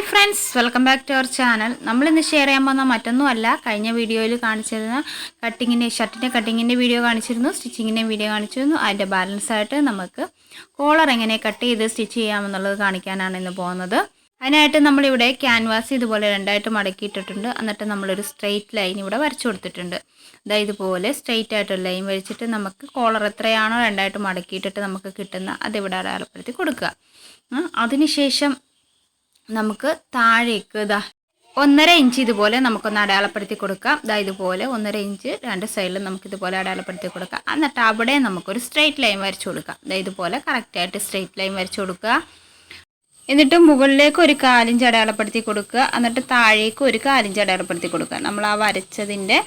Hi friends welcome back to our channel. നമ്മളിന്ന് share ചെയ്യാൻ പോകുന്ന മറ്റൊന്നുമല്ല കഴിഞ്ഞ വീഡിയോയിൽ കാണിച്ചിരുന്ന കട്ടിങ്ങിന്റെ ഷർട്ടിന്റെ കട്ടിങ്ങിന്റെ വീഡിയോ കാണിച്ചിരുന്നു സ്റ്റിച്ചിങ്ങിന്റെ വീഡിയോ കാണിച്ചിരുന്നു. അതിന്റെ ബാലൻസ് ആയിട്ട് നമുക്ക് കോളർ എങ്ങനെ കട്ട് ചെയ്ത് സ്റ്റിച്ച് ചെയ്യാമെന്നുള്ളത് കാണിക്കാനാണ് ഇന്ന് പോകുന്നത്. അതിനായിട്ട് നമ്മളിവിടെ ക്യാൻവാസ് ഇതുപോലെ രണ്ടായിട്ട് മടക്കിയിട്ടിട്ടുണ്ട് എന്നിട്ട് നമ്മളൊരു സ്ട്രെയിറ്റ് ലൈൻ ഇവിടെ വരച്ചു കൊടുത്തിട്ടുണ്ട്. ഇതാ ഇതുപോലെ സ്ട്രെയിറ്റ് ആയിട്ടൊരു ലൈൻ വരച്ചിട്ട് നമുക്ക് കോളർ എത്രയാണോ രണ്ടായിട്ട് മടക്കിയിട്ടിട്ട് നമുക്ക് കിട്ടുന്ന അതിവിടെ അടയാളപ്പെടുത്തി കൊടുക്കുക. അതിനുശേഷം നമുക്ക് താഴേക്ക് ഇതാ ഒന്നര ഇഞ്ച് ഇതുപോലെ നമുക്കൊന്ന് അടയാളപ്പെടുത്തി കൊടുക്കാം. ഇതാ ഇതുപോലെ ഒന്നര ഇഞ്ച് രണ്ട് സൈഡിലും നമുക്ക് ഇതുപോലെ അടയാളപ്പെടുത്തി കൊടുക്കാം. എന്നിട്ട് അവിടെ നമുക്കൊരു സ്ട്രെയിറ്റ് ലൈൻ വരച്ചു കൊടുക്കാം. ഇതാ ഇതുപോലെ കറക്റ്റായിട്ട് സ്ട്രെയിറ്റ് ലൈൻ വരച്ചു കൊടുക്കുക. എന്നിട്ട് മുകളിലേക്ക് ഒരു കാലിഞ്ച് അടയാളപ്പെടുത്തി കൊടുക്കുക. എന്നിട്ട് താഴേക്ക് ഒരു കാലിഞ്ച് അടയാളപ്പെടുത്തി കൊടുക്കുക. നമ്മൾ ആ വരച്ചതിന്റെ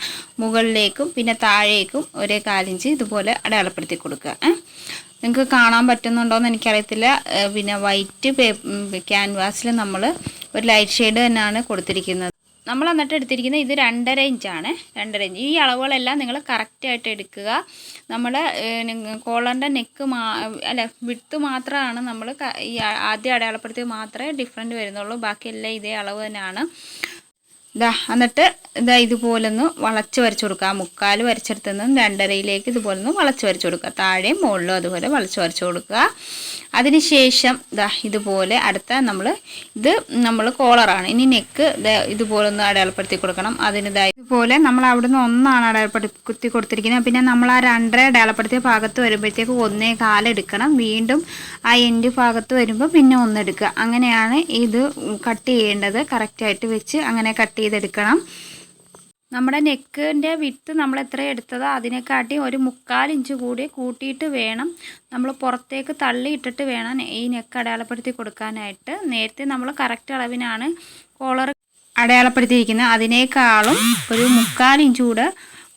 മുകളിലേക്കും പിന്നെ താഴേക്കും ഒരേ കാലിഞ്ച് ഇതുപോലെ അടയാളപ്പെടുത്തി കൊടുക്കുക. നിങ്ങൾക്ക് കാണാൻ പറ്റുന്നുണ്ടോയെന്ന് എനിക്കറിയത്തില്ല. പിന്നെ വൈറ്റ് ക്യാൻവാസിൽ നമ്മൾ ഒരു ലൈറ്റ് ഷെയ്ഡ് തന്നെയാണ് കൊടുത്തിരിക്കുന്നത്. നമ്മൾ എന്നിട്ട് എടുത്തിരിക്കുന്നത് ഇത് രണ്ടര ഇഞ്ചാണ് രണ്ടര ഇഞ്ച് ഈ അളവുകളെല്ലാം നിങ്ങൾ കറക്റ്റായിട്ട് എടുക്കുക. നമ്മൾ കോളറിന്റെ നെക്ക് മാ അല്ല വിട്ട് മാത്രമാണ് നമ്മൾ ഈ ആദ്യം അടയാളപ്പെടുത്തിയത് മാത്രമേ ഡിഫറെന്റ് വരുന്നുള്ളൂ. ബാക്കിയെല്ലാം ഇതേ അളവ് തന്നെയാണ്. ഇതാ എന്നിട്ട് ഇതാ ഇതുപോലെ ഒന്ന് വളച്ച് വരച്ച് കൊടുക്കുക. ആ മുക്കാൽ വരച്ചെടുത്തുനിന്ന് രണ്ടരയിലേക്ക് ഇതുപോലെ ഒന്ന് വളച്ച് വരച്ച് കൊടുക്കുക. താഴെയും മുകളിലും അതുപോലെ വളച്ച് വരച്ച് കൊടുക്കുക. അതിനുശേഷം ഇതാ ഇതുപോലെ അടുത്ത നമ്മൾ ഇത് നമ്മൾ കോളറാണ് ഇനി നെക്ക് ഇതുപോലെ ഒന്ന് അടയാളപ്പെടുത്തി കൊടുക്കണം. അതിന് ഇതാ ഇതുപോലെ നമ്മൾ അവിടുന്ന് ഒന്നാണ് അടയാളപ്പെടുത്തി കൊടുത്തിരിക്കുന്നത്. പിന്നെ നമ്മൾ ആ രണ്ടര അടയാളപ്പെടുത്തിയ ഭാഗത്ത് വരുമ്പോഴത്തേക്ക് ഒന്നേ കാലെടുക്കണം വീണ്ടും ആ എൻഡ് ഭാഗത്ത് വരുമ്പോൾ പിന്നെ ഒന്നെടുക്കുക അങ്ങനെയാണ് ഇത് കട്ട് ചെയ്യേണ്ടത്. കറക്റ്റായിട്ട് വെച്ച് അങ്ങനെ കട്ട് ചെയ്തെടുക്കണം. നമ്മുടെ നെക്കിന്റെ വിത്ത് നമ്മൾ എത്ര എടുത്തതോ അതിനെക്കാട്ടി ഒരു മുക്കാൽ ഇഞ്ച് കൂടി കൂട്ടിയിട്ട് വേണം. നമ്മൾ പുറത്തേക്ക് തള്ളിയിട്ടിട്ട് വേണം ഈ നെക്ക് അടയാളപ്പെടുത്തി കൊടുക്കാനായിട്ട്. നേരത്തെ നമ്മൾ കറക്റ്റ് അളവിനാണ് കോളർ അടയാളപ്പെടുത്തിയിരിക്കുന്നത്. അതിനേക്കാളും ഒരു മുക്കാൽ ഇഞ്ച്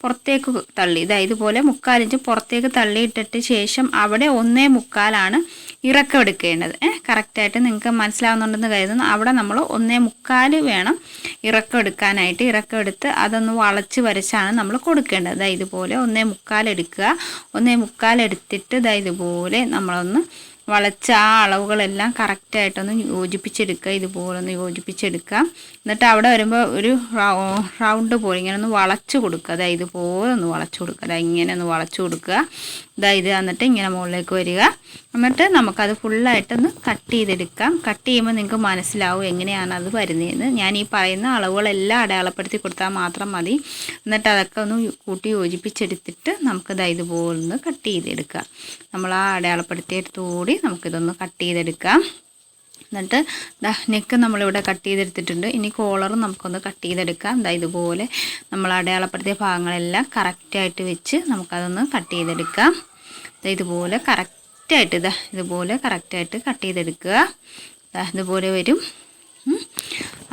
പുറത്തേക്ക് തള്ളി. ഇതാ ഇതുപോലെ മുക്കാലിഞ്ച് പുറത്തേക്ക് തള്ളിയിട്ടിട്ട് ശേഷം അവിടെ ഒന്നേ മുക്കാലാണ് ഇറക്കം എടുക്കേണ്ടത്. ഏഹ് കറക്റ്റായിട്ട് നിങ്ങൾക്ക് മനസ്സിലാവുന്നുണ്ടെന്ന് കരുതുന്നു. അവിടെ നമ്മൾ ഒന്നേ മുക്കാൽ വേണം ഇറക്കം എടുക്കാനായിട്ട്. ഇറക്കം എടുത്ത് അതൊന്ന് വളച്ച് വരച്ചാണ് നമ്മൾ കൊടുക്കേണ്ടത്. അതായത് ഇതുപോലെ ഒന്നേ മുക്കാൽ എടുക്കുക. ഒന്നേ മുക്കാൽ എടുത്തിട്ട് ദാ ഇതുപോലെ നമ്മളൊന്ന് വളച്ച ആ അളവുകളെല്ലാം കറക്റ്റായിട്ടൊന്ന് യോജിപ്പിച്ചെടുക്കുക ഇതുപോലെ ഒന്ന് യോജിപ്പിച്ചെടുക്കുക. എന്നിട്ട് അവിടെ വരുമ്പോൾ ഒരു റൗണ്ട് പോലെ ഇങ്ങനെ ഒന്ന് വളച്ചു കൊടുക്കുക. അതായത് ഇതുപോലെ ഒന്ന് വളച്ച് കൊടുക്കുക. അതായത് ഇങ്ങനെ ഒന്ന് വളച്ചു കൊടുക്കുക. ഇതാ ഇത് എന്നിട്ട് ഇങ്ങനെ മുകളിലേക്ക് വരിക. എന്നിട്ട് നമുക്കത് ഫുള്ളായിട്ടൊന്ന് കട്ട് ചെയ്തെടുക്കാം. കട്ട് ചെയ്യുമ്പോൾ നിങ്ങൾക്ക് മനസ്സിലാവും എങ്ങനെയാണ് അത് വരുന്നതെന്ന്. ഞാൻ ഈ പറയുന്ന അളവുകളെല്ലാം അടയാളപ്പെടുത്തി കൊടുത്താൽ മാത്രം മതി. എന്നിട്ട് അതൊക്കെ ഒന്ന് കൂട്ടി യോജിപ്പിച്ചെടുത്തിട്ട് നമുക്കത് ഇതുപോലെ ഒന്ന് കട്ട് ചെയ്തെടുക്കാം. നമ്മൾ ആ അടയാളപ്പെടുത്തിയെടുത്തുകൂടി നമുക്കിതൊന്ന് കട്ട് ചെയ്തെടുക്കാം. എന്നിട്ട് നെക്ക് നമ്മളിവിടെ കട്ട് ചെയ്തെടുത്തിട്ടുണ്ട്. ഇനി കോളറും നമുക്കൊന്ന് കട്ട് ചെയ്തെടുക്കാം. ദാ ഇതുപോലെ നമ്മൾ അടയാളപ്പെടുത്തിയ ഭാഗങ്ങളെല്ലാം കറക്റ്റായിട്ട് വെച്ച് നമുക്കതൊന്ന് കട്ട് ചെയ്തെടുക്കാം. ഇതുപോലെ ഇതുപോലെ കറക്റ്റായിട്ട് ഇതാ ഇതുപോലെ കറക്റ്റായിട്ട് കട്ട് ചെയ്തെടുക്കുക. ഇതുപോലെ വരും.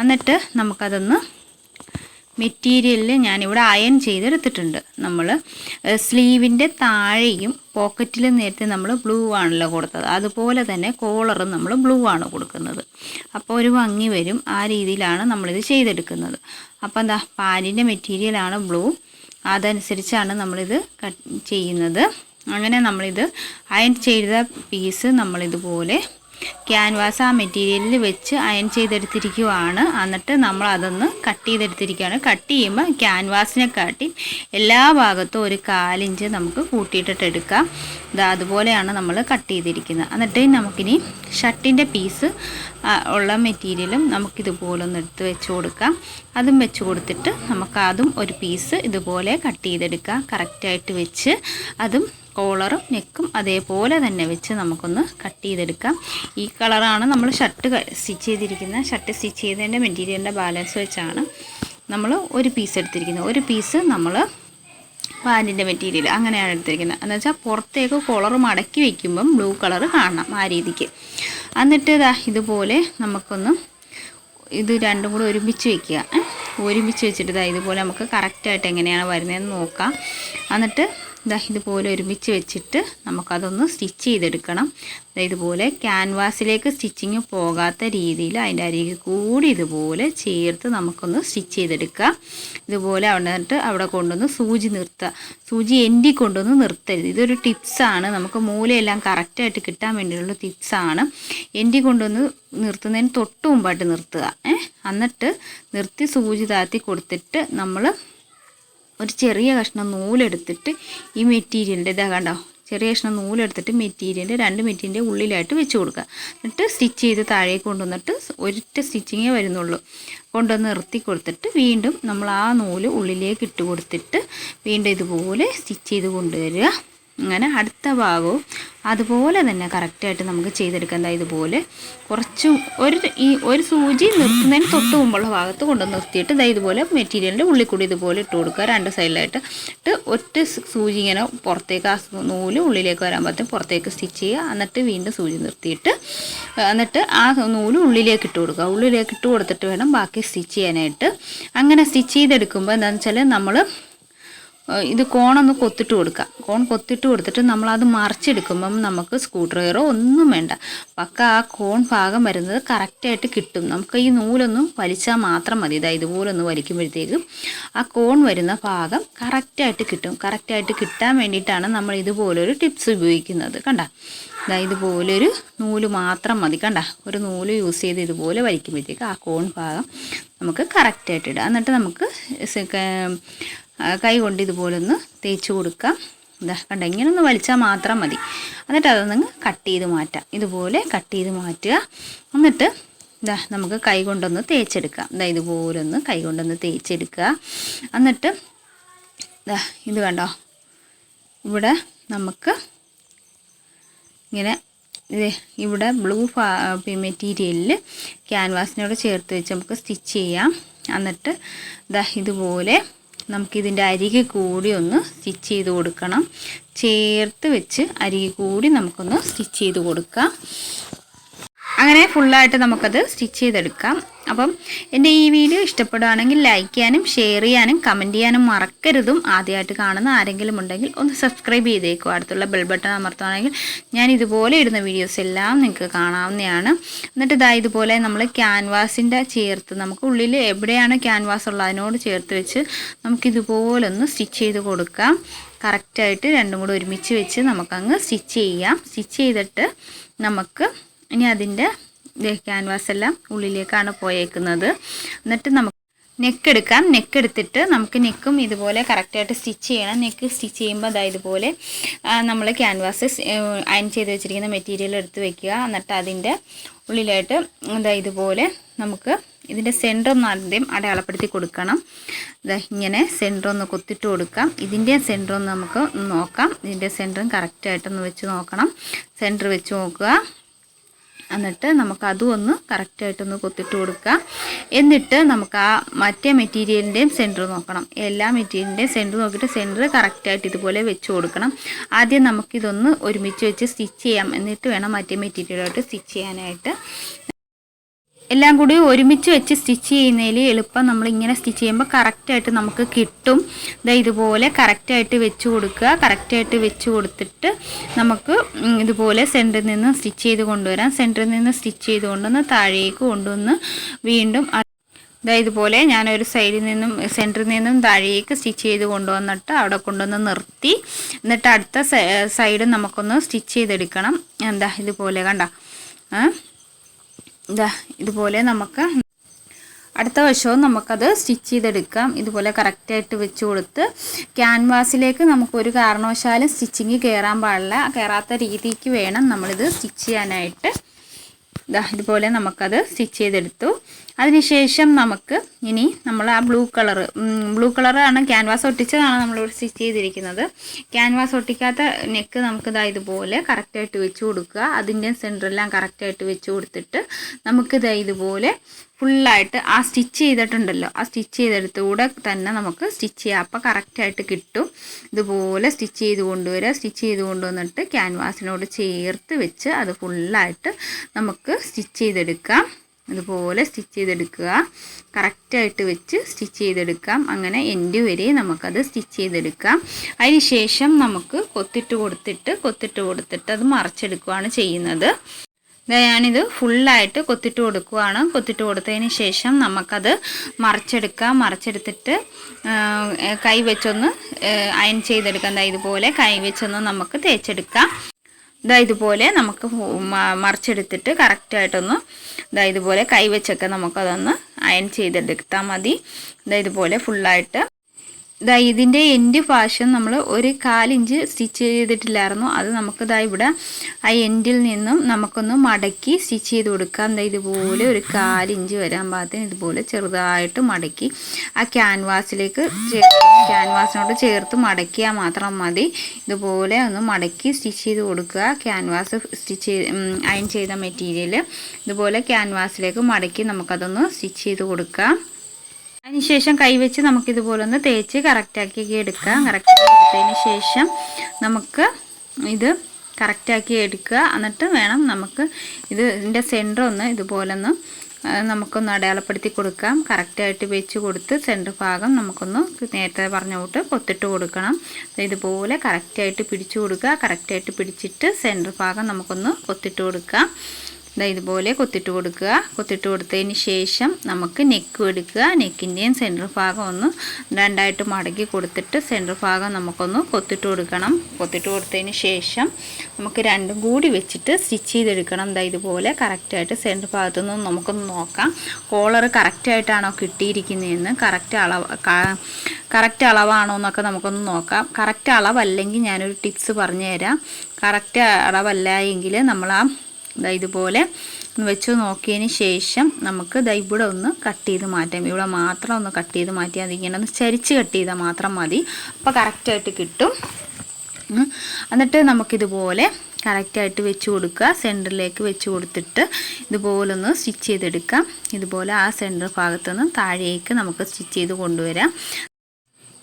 എന്നിട്ട് നമുക്കതൊന്ന് മെറ്റീരിയലിൽ ഞാനിവിടെ അയൺ ചെയ്തെടുത്തിട്ടുണ്ട്. നമ്മൾ സ്ലീവിന്റെ താഴെയും പോക്കറ്റിൽ നേരത്തെ നമ്മൾ ബ്ലൂ ആണല്ലോ കൊടുത്തത്. അതുപോലെ തന്നെ കോളറും നമ്മൾ ബ്ലൂ ആണ് കൊടുക്കുന്നത്. അപ്പോൾ ഒരു ഭംഗി വരും ആ രീതിയിലാണ് നമ്മളിത് ചെയ്തെടുക്കുന്നത്. അപ്പോൾ എന്താ പാലിന്റെ മെറ്റീരിയലാണ് ബ്ലൂ. അതനുസരിച്ചാണ് നമ്മളിത് കട്ട് ചെയ്യുന്നത്. അങ്ങനെ നമ്മളിത് അയൺ ചെയ്ത പീസ് നമ്മളിതുപോലെ ക്യാൻവാസ് ആ മെറ്റീരിയലിൽ വെച്ച് അയൺ ചെയ്തെടുത്തിരിക്കുവാണ്. എന്നിട്ട് നമ്മൾ അതൊന്ന് കട്ട് ചെയ്തെടുത്തിരിക്കുകയാണ്. കട്ട് ചെയ്യുമ്പോൾ ക്യാൻവാസിനെ കാട്ടി എല്ലാ ഭാഗത്തും ഒരു കാലിഞ്ച് നമുക്ക് കൂട്ടിയിട്ടിട്ട് എടുക്കാം. അതുപോലെയാണ് നമ്മൾ കട്ട് ചെയ്തിരിക്കുന്നത്. എന്നിട്ട് നമുക്കിനി ഷർട്ടിന്റെ പീസ് ഉള്ള മെറ്റീരിയലും നമുക്കിതുപോലെ ഒന്ന് എടുത്ത് വെച്ച് കൊടുക്കാം. അതും വെച്ച് കൊടുത്തിട്ട് നമുക്ക് അതും ഒരു പീസ് ഇതുപോലെ കട്ട് ചെയ്തെടുക്കാം. കറക്റ്റായിട്ട് വെച്ച് അതും കോളറും നെക്കും അതേപോലെ തന്നെ വെച്ച് നമുക്കൊന്ന് കട്ട് ചെയ്തെടുക്കാം. ഈ കളറാണ് നമ്മൾ ഷർട്ട് സ്റ്റിച്ച് ചെയ്തിരിക്കുന്നത് ഷർട്ട് സ്റ്റിച്ച് ചെയ്തതിന്റെ മെറ്റീരിയലിന്റെ ബാലൻസ് വെച്ചാണ് നമ്മൾ ഒരു പീസ് എടുത്തിരിക്കുന്നത്. ഒരു പീസ് നമ്മൾ പാന്റിന്റെ മെറ്റീരിയൽ അങ്ങനെയാണ് എടുത്തിരിക്കുന്നത്. എന്ന് വെച്ചാൽ പുറത്തേക്ക് കോളർ മടക്കി വയ്ക്കുമ്പം ബ്ലൂ കളർ കാണണം ആ രീതിക്ക്. എന്നിട്ട് ഇതാ ഇതുപോലെ നമുക്കൊന്ന് ഇത് രണ്ടും കൂടെ ഒരുമിച്ച് വെക്കുക. ഒരുമിച്ച് വെച്ചിട്ട് ഇതാ ഇതുപോലെ നമുക്ക് കറക്റ്റായിട്ട് എങ്ങനെയാണ് വരുന്നതെന്ന് നോക്കാം. എന്നിട്ട് ഇതാ ഇതുപോലെ ഒരുമിച്ച് വെച്ചിട്ട് നമുക്കതൊന്ന് സ്റ്റിച്ച് ചെയ്തെടുക്കണം. ഇതുപോലെ ക്യാൻവാസിലേക്ക് സ്റ്റിച്ചിങ് പോകാത്ത രീതിയിൽ അതിന്റെ അരികിൽ കൂടി ഇതുപോലെ ചേർത്ത് നമുക്കൊന്ന് സ്റ്റിച്ച് ചെയ്തെടുക്കാം. ഇതുപോലെ അവിടെ അവിടെ കൊണ്ടുവന്ന് സൂചി നിർത്തുക സൂചി എൻഡി കൊണ്ടുവന്ന് നിർത്തരുത്. ഇതൊരു ടിപ്സാണ് നമുക്ക് മൂലയെല്ലാം കറക്റ്റായിട്ട് കിട്ടാൻ വേണ്ടിയുള്ള ടിപ്സാണ് എൻഡി കൊണ്ടുവന്ന് നിർത്തുന്നതിന് തൊട്ട് മുമ്പായിട്ട് നിർത്തുക ഏഹ് എന്നിട്ട് നിർത്തി സൂചി താത്തി കൊടുത്തിട്ട് നമ്മൾ ഒരു ചെറിയ കഷ്ണം നൂലെടുത്തിട്ട് ഈ മെറ്റീരിയലിന്റെ ഇതാ കണ്ടോ? ചെറിയ കഷ്ണം നൂലെടുത്തിട്ട് മെറ്റീരിയലിന്റെ രണ്ട് മെറ്റീരിയലിന്റെ ഉള്ളിലായിട്ട് വെച്ച് കൊടുക്കുക. എന്നിട്ട് സ്റ്റിച്ച് ചെയ്ത് താഴേക്ക് കൊണ്ടുവന്നിട്ട് ഒരൊറ്റ സ്റ്റിച്ചിങ്ങേ വരുന്നുള്ളൂ. കൊണ്ടുവന്ന് നിർത്തി കൊടുത്തിട്ട് വീണ്ടും നമ്മൾ ആ നൂൽ ഉള്ളിലേക്ക് ഇട്ട് കൊടുത്തിട്ട് വീണ്ടും ഇതുപോലെ സ്റ്റിച്ച് ചെയ്ത് കൊണ്ടുവരിക. അങ്ങനെ അടുത്ത ഭാഗവും അതുപോലെ തന്നെ കറക്റ്റായിട്ട് നമുക്ക് ചെയ്തെടുക്കാം. ദാ ഇതുപോലെ കുറച്ച് ഒരു ഈ ഒരു സൂചി നിർത്തുന്നതിന് തൊട്ട് മുമ്പുള്ള ഭാഗത്ത് കൊണ്ട് നിർത്തിയിട്ട് ഇതാ ഇതുപോലെ മെറ്റീരിയലിന്റെ ഉള്ളിൽ കൂടി ഇതുപോലെ ഇട്ട് കൊടുക്കുക. രണ്ട് സൈഡിലായിട്ട് ഇട്ട് ഒറ്റ സൂചി ഇങ്ങനെ പുറത്തേക്ക് ആ നൂൽ ഉള്ളിലേക്ക് വരാൻ പറ്റും. പുറത്തേക്ക് സ്റ്റിച്ച് ചെയ്യുക. എന്നിട്ട് വീണ്ടും സൂചി നിർത്തിയിട്ട് എന്നിട്ട് ആ നൂൽ ഉള്ളിലേക്ക് ഇട്ട് കൊടുക്കുക. ഉള്ളിലേക്ക് ഇട്ട് കൊടുത്തിട്ട് വേണം ബാക്കി സ്റ്റിച്ച് ചെയ്യാനായിട്ട്. അങ്ങനെ സ്റ്റിച്ച് ചെയ്തെടുക്കുമ്പോൾ എന്താണെന്ന് വെച്ചാൽ നമ്മൾ ഇത് കോണൊന്ന് കൊത്തിട്ട് കൊടുക്കുക കോൺ കൊത്തിട്ട് കൊടുത്തിട്ട് നമ്മളത് മറിച്ചെടുക്കുമ്പം നമുക്ക് സ്ക്രൂ ഡ്രൈവറോ ഒന്നും വേണ്ട. പക്ക ആ കോൺ ഭാഗം വരുന്നത് കറക്റ്റായിട്ട് കിട്ടും. നമുക്ക് ഈ നൂലൊന്നും വലിച്ചാൽ മാത്രം മതി. ഇതാ ഇതുപോലെ ഒന്ന് വലിക്കുമ്പോഴത്തേക്കും ആ കോൺ വരുന്ന ഭാഗം കറക്റ്റായിട്ട് കിട്ടും. കറക്റ്റായിട്ട് കിട്ടാൻ വേണ്ടിയിട്ടാണ് നമ്മൾ ഇതുപോലൊരു ടിപ്സ് ഉപയോഗിക്കുന്നത്. കണ്ട? ഇതാ ഇതുപോലൊരു നൂൽ മാത്രം മതി. കണ്ട? ഒരു നൂൽ യൂസ് ചെയ്ത് ഇതുപോലെ വലിക്കുമ്പോഴത്തേക്ക് ആ കോൺ ഭാഗം നമുക്ക് കറക്റ്റായിട്ട് ഇടാം. എന്നിട്ട് നമുക്ക് കൈ കൊണ്ട് ഇതുപോലെ ഒന്ന് തേച്ച് കൊടുക്കാം ഇതാ കണ്ട? ഇങ്ങനെ ഒന്ന് വലിച്ചാൽ മാത്രം മതി. എന്നിട്ട് അതൊന്ന് കട്ട് ചെയ്ത് മാറ്റാം. ഇതുപോലെ കട്ട് ചെയ്ത് മാറ്റുക. എന്നിട്ട് ഇതാ നമുക്ക് കൈ കൊണ്ടൊന്ന് തേച്ചെടുക്കാം. ഇതാ ഇതുപോലെ ഒന്ന് കൈ കൊണ്ടൊന്ന് തേച്ചെടുക്കുക. എന്നിട്ട് ഇതാ ഇത് കണ്ടോ? ഇവിടെ നമുക്ക് ഇങ്ങനെ ഇവിടെ ബ്ലൂ മെറ്റീരിയലിൽ ക്യാൻവാസിനോട് ചേർത്ത് വെച്ച് നമുക്ക് സ്റ്റിച്ച് ചെയ്യാം. എന്നിട്ട് ഇതാ ഇതുപോലെ നമുക്കിതിന്റെ അരികെ കൂടി ഒന്ന് സ്റ്റിച്ച് ചെയ്ത് കൊടുക്കണം. ചേർത്ത് വെച്ച് അരികെ കൂടി നമുക്കൊന്ന് സ്റ്റിച്ച് ചെയ്ത് കൊടുക്കാം. അങ്ങനെ ഫുള്ളായിട്ട് നമുക്കത് സ്റ്റിച്ച് ചെയ്തെടുക്കാം. അപ്പം എന്റെ ഈ വീഡിയോ ഇഷ്ടപ്പെടുകയാണെങ്കിൽ ലൈക്ക് ചെയ്യാനും ഷെയർ ചെയ്യാനും കമന്റ് ചെയ്യാനും മറക്കരുതും. ആദ്യമായിട്ട് കാണുന്ന ആരെങ്കിലും ഉണ്ടെങ്കിൽ ഒന്ന് സബ്സ്ക്രൈബ് ചെയ്തേക്കും. അടുത്തുള്ള ബെൽ ബട്ടൺ അമർത്തുകയാണെങ്കിൽ ഞാൻ ഇതുപോലെ ഇടുന്ന വീഡിയോസ് എല്ലാം നിങ്ങൾക്ക് കാണാവുന്നതാണ്. എന്നിട്ട് ഇതാ ഇതുപോലെ നമ്മൾ ക്യാൻവാസിന്റെ ചേർത്ത് നമുക്ക് ഉള്ളിൽ എവിടെയാണ് ക്യാൻവാസ് ഉള്ളത് അതിനോട് ചേർത്ത് വെച്ച് നമുക്കിതുപോലെ ഒന്ന് സ്റ്റിച്ച് ചെയ്ത് കൊടുക്കാം. കറക്റ്റായിട്ട് രണ്ടും കൂടെ ഒരുമിച്ച് വെച്ച് നമുക്കങ്ങ് സ്റ്റിച്ച് ചെയ്യാം. സ്റ്റിച്ച് ചെയ്തിട്ട് നമുക്ക് ഇനി അതിന്റെ ക്യാൻവാസ് എല്ലാം ഉള്ളിലേക്കാണ് പോയേക്കുന്നത്. എന്നിട്ട് നമുക്ക് നെക്ക് എടുക്കാം. നെക്ക് എടുത്തിട്ട് നമുക്ക് നെക്കും ഇതുപോലെ കറക്റ്റായിട്ട് സ്റ്റിച്ച് ചെയ്യണം. നെക്ക് സ്റ്റിച്ച് ചെയ്യുമ്പോൾ അതായത് ഇതുപോലെ നമ്മൾ ക്യാൻവാസ് അയൺ ചെയ്ത് വെച്ചിരിക്കുന്ന മെറ്റീരിയൽ എടുത്ത് വെക്കുക. എന്നിട്ട് അതിന്റെ ഉള്ളിലായിട്ട് ഇതാ ഇതുപോലെ നമുക്ക് ഇതിന്റെ സെന്റർ ഒന്ന് ആദ്യം അടയാളപ്പെടുത്തി കൊടുക്കണം. ഇങ്ങനെ സെന്റർ ഒന്ന് കൊത്തിട്ട് കൊടുക്കാം. ഇതിന്റെ സെന്റർ ഒന്ന് നമുക്ക് നോക്കാം. ഇതിന്റെ സെന്ററും കറക്റ്റായിട്ടൊന്ന് വെച്ച് നോക്കണം. സെന്റർ വെച്ച് നോക്കുക. എന്നിട്ട് നമുക്ക് അതും ഒന്ന് കറക്റ്റായിട്ടൊന്ന് കൊത്തിട്ട് കൊടുക്കുക എന്നിട്ട് നമുക്ക് ആ മറ്റേ മെറ്റീരിയലിന്റെയും സെന്റർ നോക്കണം. എല്ലാ മെറ്റീരിയലിന്റെയും സെന്റർ നോക്കിയിട്ട് സെന്റർ കറക്റ്റായിട്ട് ഇതുപോലെ വെച്ച് കൊടുക്കണം. ആദ്യം നമുക്കിതൊന്ന് ഒരുമിച്ച് വെച്ച് സ്റ്റിച്ച് ചെയ്യാം. എന്നിട്ട് വേണം മറ്റേ മെറ്റീരിയലായിട്ട് സ്റ്റിച്ച് ചെയ്യാനായിട്ട്. എല്ലാം കൂടി ഒരുമിച്ച് വെച്ച് സ്റ്റിച്ച് ചെയ്യുന്നതിൽ എളുപ്പം നമ്മൾ ഇങ്ങനെ സ്റ്റിച്ച് ചെയ്യുമ്പോൾ കറക്റ്റായിട്ട് നമുക്ക് കിട്ടും. ഇതാ ഇതുപോലെ കറക്റ്റായിട്ട് വെച്ച് കൊടുക്കുക. കറക്റ്റായിട്ട് വെച്ച് കൊടുത്തിട്ട് നമുക്ക് ഇതുപോലെ സെന്ററിൽ നിന്ന് സ്റ്റിച്ച് ചെയ്ത് കൊണ്ടുവരാം. സെന്ററിൽ നിന്ന് സ്റ്റിച്ച് ചെയ്ത് കൊണ്ടുവന്ന് താഴേക്ക് കൊണ്ടുവന്ന് വീണ്ടും ഇതാ ഇതുപോലെ ഞാനൊരു സൈഡിൽ നിന്നും സെന്ററിൽ നിന്നും താഴേക്ക് സ്റ്റിച്ച് ചെയ്ത് കൊണ്ടുവന്നിട്ട് അവിടെ കൊണ്ടുവന്ന് നിർത്തി. എന്നിട്ട് അടുത്ത സൈഡ് നമുക്കൊന്ന് സ്റ്റിച്ച് ചെയ്തെടുക്കണം. എന്താ ഇതുപോലെ കണ്ട? ഇതാ ഇതുപോലെ നമുക്ക് അടുത്ത വശവും നമുക്കത് സ്റ്റിച്ച് ചെയ്തെടുക്കാം. ഇതുപോലെ കറക്റ്റായിട്ട് വെച്ച് കൊടുത്ത് ക്യാൻവാസിലേക്ക് നമുക്ക് ഒരു കാരണവശാലും സ്റ്റിച്ചിങ് കയറാൻ പാടില്ല. കയറാത്ത രീതിക്ക് വേണം നമ്മളിത് സ്റ്റിച്ച് ചെയ്യാനായിട്ട്. ഇതുപോലെ നമുക്കത് സ്റ്റിച്ച് ചെയ്തെടുത്തു. അതിനുശേഷം നമുക്ക് ഇനി നമ്മൾ ആ ബ്ലൂ കളർ ബ്ലൂ കളറാണ് ക്യാൻവാസ് ഒട്ടിച്ചതാണ് നമ്മളിവിടെ സ്റ്റിച്ച് ചെയ്തിരിക്കുന്നത്. ക്യാൻവാസ് ഒട്ടിക്കാത്ത നെക്ക് നമുക്കിതാ ഇതുപോലെ കറക്റ്റായിട്ട് വെച്ച് കൊടുക്കുക. അതിന്റെ സെന്ററെല്ലാം കറക്റ്റായിട്ട് വെച്ച് കൊടുത്തിട്ട് നമുക്കിതാ ഇതുപോലെ ഫുള്ളായിട്ട് ആ സ്റ്റിച്ച് ചെയ്തിട്ടുണ്ടല്ലോ. ആ സ്റ്റിച്ച് ചെയ്തെടുത്തുകൂടെ തന്നെ നമുക്ക് സ്റ്റിച്ച് ചെയ്യാം. അപ്പോൾ കറക്റ്റായിട്ട് കിട്ടും. ഇതുപോലെ സ്റ്റിച്ച് ചെയ്ത് കൊണ്ടുവരിക. സ്റ്റിച്ച് ചെയ്ത് കൊണ്ടുവന്നിട്ട് ക്യാൻവാസിനോട് ചേർത്ത് വെച്ച് അത് ഫുള്ളായിട്ട് നമുക്ക് സ്റ്റിച്ച് ചെയ്തെടുക്കാം. ഇതുപോലെ സ്റ്റിച്ച് ചെയ്തെടുക്കുക. കറക്റ്റായിട്ട് വെച്ച് സ്റ്റിച്ച് ചെയ്തെടുക്കാം. അങ്ങനെ എൻഡ് വരെ നമുക്കത് സ്റ്റിച്ച് ചെയ്തെടുക്കാം. അതിന് ശേഷം നമുക്ക് കൊത്തിട്ട് കൊടുത്തിട്ട് കൊത്തിട്ട് കൊടുത്തിട്ട് അത് മറിച്ചെടുക്കുകയാണ് ചെയ്യുന്നത്. ഞാനിത് ഫുള്ളായിട്ട് കൊത്തിട്ട് കൊടുക്കുവാണ്. കൊത്തിട്ട് കൊടുത്തതിന് ശേഷം നമുക്കത് മറിച്ചെടുക്കാം. മറിച്ചെടുത്തിട്ട് കൈ വെച്ചൊന്ന് അയൺ ചെയ്തെടുക്കാം. ഇതുപോലെ കൈ വെച്ചൊന്ന് നമുക്ക് തേച്ചെടുക്കാം. ഇതാ ഇതുപോലെ നമുക്ക് മറിച്ചെടുത്തിട്ട് കറക്റ്റായിട്ടൊന്ന് ഇതാ ഇതുപോലെ കൈ വെച്ചൊക്കെ നമുക്കതൊന്ന് അയൺ ചെയ്തെടുത്താൽ മതി. ഇതാ ഇതുപോലെ ഫുള്ളായിട്ട് ഇതാ ഇതിന്റെ എൻഡ് ഫാഷൻ നമ്മൾ ഒരു കാലിഞ്ച് സ്റ്റിച്ച് ചെയ്തിട്ടില്ലായിരുന്നു. അത് നമുക്ക് ഇതാ ഇവിടെ ആ എൻഡിൽ നിന്നും നമുക്കൊന്ന് മടക്കി സ്റ്റിച്ച് ചെയ്ത് കൊടുക്കാം. എന്താ ഇതുപോലെ ഒരു കാലിഞ്ച് വരാൻ പാകത്തിന് ഇതുപോലെ ചെറുതായിട്ട് മടക്കി ആ ക്യാൻവാസിലേക്ക് ക്യാൻവാസിനോട് ചേർത്ത് മടക്കിയാൽ മാത്രം മതി. ഇതുപോലെ ഒന്ന് മടക്കി സ്റ്റിച്ച് ചെയ്ത് കൊടുക്കുക. ക്യാൻവാസ് സ്റ്റിച്ച് അയൺ ചെയ്ത മെറ്റീരിയൽ ഇതുപോലെ ക്യാൻവാസിലേക്ക് മടക്കി നമുക്കതൊന്ന് സ്റ്റിച്ച് ചെയ്ത് കൊടുക്കാം. അതിനുശേഷം കൈവച്ച് നമുക്കിതുപോലെ ഒന്ന് തേച്ച് കറക്റ്റാക്കി എടുക്കാം. കറക്റ്റാക്കി എടുത്തതിന് ശേഷം നമുക്ക് ഇത് കറക്റ്റാക്കി എടുക്കുക. എന്നിട്ട് വേണം നമുക്ക് ഇത് ഇതിന്റെ സെന്റർ ഒന്ന് ഇതുപോലെ ഒന്ന് നമുക്കൊന്ന് അടയാളപ്പെടുത്തി കൊടുക്കാം. കറക്റ്റായിട്ട് വെച്ച് കൊടുത്ത് സെന്റർ ഭാഗം നമുക്കൊന്ന് നേരത്തെ പറഞ്ഞ കൂട്ട് കൊത്തിട്ട് കൊടുക്കണം. ഇതുപോലെ കറക്റ്റായിട്ട് പിടിച്ചു കൊടുക്കുക. കറക്റ്റായിട്ട് പിടിച്ചിട്ട് സെന്റർ ഭാഗം നമുക്കൊന്ന് കൊത്തിട്ട് കൊടുക്കാം. ദാ ഇതുപോലെ കൊത്തിട്ട് കൊടുക്കുക. കൊത്തിട്ട് കൊടുത്തതിന് ശേഷം നമുക്ക് നെക്ക് എടുക്കുക. നെക്കിന്റെയും സെന്റർ ഭാഗം ഒന്ന് രണ്ടായിട്ട് മടക്കി കൊടുത്തിട്ട് സെന്റർ ഭാഗം നമുക്കൊന്ന് കൊത്തിട്ട് കൊടുക്കണം. കൊത്തിട്ട് കൊടുത്തതിന് ശേഷം നമുക്ക് രണ്ടും കൂടി വെച്ചിട്ട് സ്റ്റിച്ച് ചെയ്തെടുക്കണം. ഇതാ ഇതുപോലെ കറക്റ്റായിട്ട് സെന്റർ ഭാഗത്തു നിന്ന് നമുക്കൊന്ന് നോക്കാം. കോളർ കറക്റ്റായിട്ടാണോ കിട്ടിയിരിക്കുന്നതെന്ന്. കറക്റ്റ് അളവ് കറക്റ്റ് അളവാണോ എന്നൊക്കെ നമുക്കൊന്ന് നോക്കാം. കറക്റ്റ് അളവല്ലെങ്കിൽ ഞാനൊരു ടിപ്സ് പറഞ്ഞു തരാം കറക്റ്റ് അളവല്ല എങ്കിൽ നമ്മൾ ആ ദാ ഇതുപോലെ വെച്ച് നോക്കിയതിന് ശേഷം നമുക്ക് ദാ ഇവിടെ ഒന്ന് കട്ട് ചെയ്ത് മാറ്റാം. ഇവിടെ മാത്രം ഒന്ന് കട്ട് ചെയ്ത് മാറ്റിയാൽ മതി. ഇങ്ങനെ ഒന്ന് ചരിച്ച് കട്ട് ചെയ്താൽ മാത്രം മതി. അപ്പോൾ കറക്റ്റായിട്ട് കിട്ടും. എന്നിട്ട് നമുക്കിതുപോലെ കറക്റ്റായിട്ട് വെച്ച് കൊടുക്കുക. സെന്ററിലേക്ക് വെച്ച് കൊടുത്തിട്ട് ഇതുപോലൊന്ന് സ്റ്റിച്ച് ചെയ്തെടുക്കാം. ഇതുപോലെ ആ സെന്റർ ഭാഗത്തുനിന്ന് താഴേക്ക് നമുക്ക് സ്റ്റിച്ച് ചെയ്ത് കൊണ്ടുവരാം.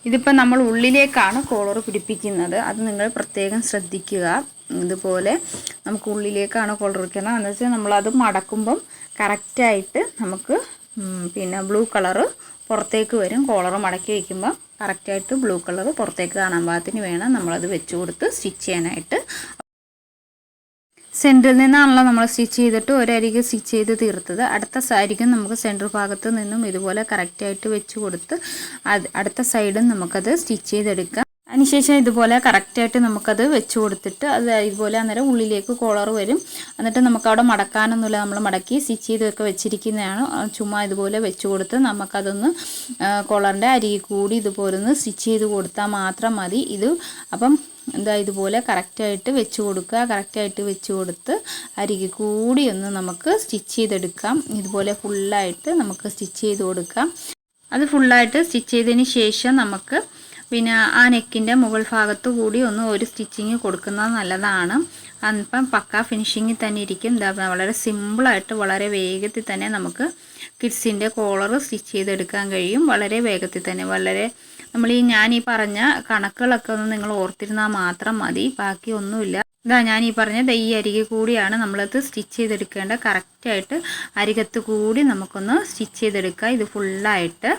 ഇതിപ്പോൾ നമ്മൾ ഉള്ളിലേക്കാണ് കോളർ പിടിപ്പിക്കുന്നത്. അത് നിങ്ങൾ പ്രത്യേകം ശ്രദ്ധിക്കുക. ഇതുപോലെ നമുക്ക് ഉള്ളിലേക്കാണ് കോളർ വയ്ക്കുന്നത് എന്ന് വെച്ചാൽ നമ്മളത് മടക്കുമ്പം കറക്റ്റായിട്ട് നമുക്ക് പിന്നെ ബ്ലൂ കളറ് പുറത്തേക്ക് വരും. കോളർ മടക്കി വയ്ക്കുമ്പോൾ കറക്റ്റായിട്ട് ബ്ലൂ കളർ പുറത്തേക്ക് കാണാൻ പാകത്തിന് വേണം. നമ്മളത് വെച്ച് കൊടുത്ത് സ്റ്റിച്ച് ചെയ്യാനായിട്ട്. സെന്ററിൽ നിന്നാണല്ലോ നമ്മൾ സ്റ്റിച്ച് ചെയ്തിട്ട് ഒരരികെ സ്റ്റിച്ച് ചെയ്ത് തീർത്തത്. അടുത്ത സാരിക്കും നമുക്ക് സെന്റർ ഭാഗത്ത് നിന്നും ഇതുപോലെ കറക്റ്റായിട്ട് വെച്ച് കൊടുത്ത് അടുത്ത സൈഡും നമുക്കത് സ്റ്റിച്ച് ചെയ്തെടുക്കാം. അതിനുശേഷം ഇതുപോലെ കറക്റ്റായിട്ട് നമുക്കത് വെച്ച് കൊടുത്തിട്ട് അത് ഇതുപോലെ അന്നേരം ഉള്ളിലേക്ക് കോളർ വരും. എന്നിട്ട് നമുക്കവിടെ മടക്കാനൊന്നുമില്ല. നമ്മൾ മടക്കി സ്റ്റിച്ച് ചെയ്തൊക്കെ വെച്ചിരിക്കുന്നതാണ്. ചുമ്മാ ഇതുപോലെ വെച്ച് കൊടുത്ത് നമുക്കതൊന്ന് കോളറിന്റെ അരികിൽ കൂടി ഇതുപോലെ ഒന്ന് സ്റ്റിച്ച് ചെയ്ത് കൊടുത്താൽ മാത്രം മതി. ഇത് അപ്പം എന്താ ഇതുപോലെ കറക്റ്റായിട്ട് വെച്ച് കൊടുക്കുക. കറക്റ്റായിട്ട് വെച്ച് കൊടുത്ത് അരികെ കൂടി ഒന്ന് നമുക്ക് സ്റ്റിച്ച് ചെയ്തെടുക്കാം. ഇതുപോലെ ഫുള്ളായിട്ട് നമുക്ക് സ്റ്റിച്ച് ചെയ്ത് കൊടുക്കാം. അത് ഫുള്ളായിട്ട് സ്റ്റിച്ച് ചെയ്തതിന് ശേഷം നമുക്ക് പിന്നെ ആ നെക്കിന്റെ മുകൾ ഭാഗത്ത് കൂടി ഒന്ന് ഒരു സ്റ്റിച്ചിങ് കൊടുക്കുന്നത് നല്ലതാണ്. അപ്പം പക്ക ഫിനിഷിങ്ങിൽ തന്നെ ഇരിക്കും. എന്താ വളരെ സിമ്പിളായിട്ട് വളരെ വേഗത്തിൽ തന്നെ നമുക്ക് കിഡ്സിന്റെ കോളർ സ്റ്റിച്ച് ചെയ്തെടുക്കാൻ കഴിയും. വളരെ വേഗത്തിൽ തന്നെ വളരെ നമ്മൾ ഈ ഞാൻ ഈ പറഞ്ഞ കണക്കുകളൊക്കെ ഒന്ന് നിങ്ങൾ ഓർത്തിരുന്നാൽ മാത്രം മതി. ബാക്കി ഒന്നുമില്ല. ഇതാ ഞാൻ ഈ പറഞ്ഞ ഈ അരികെ കൂടിയാണ് നമ്മളത് സ്റ്റിച്ച് ചെയ്തെടുക്കേണ്ട. കറക്റ്റായിട്ട് അരികത്ത് കൂടി നമുക്കൊന്ന് സ്റ്റിച്ച് ചെയ്തെടുക്കുക. ഇത് ഫുള്ളായിട്ട്.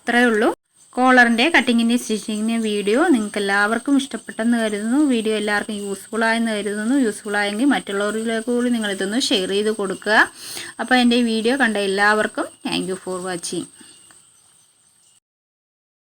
ഇത്രയേ ഉള്ളൂ. കോളറിന്റെ കട്ടിങ്ങിന്റെ സ്റ്റിച്ചിങ്ങിന്റെ വീഡിയോ നിങ്ങൾക്ക് എല്ലാവർക്കും ഇഷ്ടപ്പെട്ടെന്ന് കരുതുന്നു. വീഡിയോ എല്ലാവർക്കും യൂസ്ഫുൾ ആയെന്ന് കരുതുന്നു. യൂസ്ഫുൾ ആയെങ്കിൽ മറ്റുള്ളവരിലേക്ക് കൂടി നിങ്ങളിതൊന്ന് ഷെയർ ചെയ്ത് കൊടുക്കുക. അപ്പോൾ എന്റെ വീഡിയോ കണ്ട എല്ലാവർക്കും താങ്ക് ഫോർ വാച്ചിങ്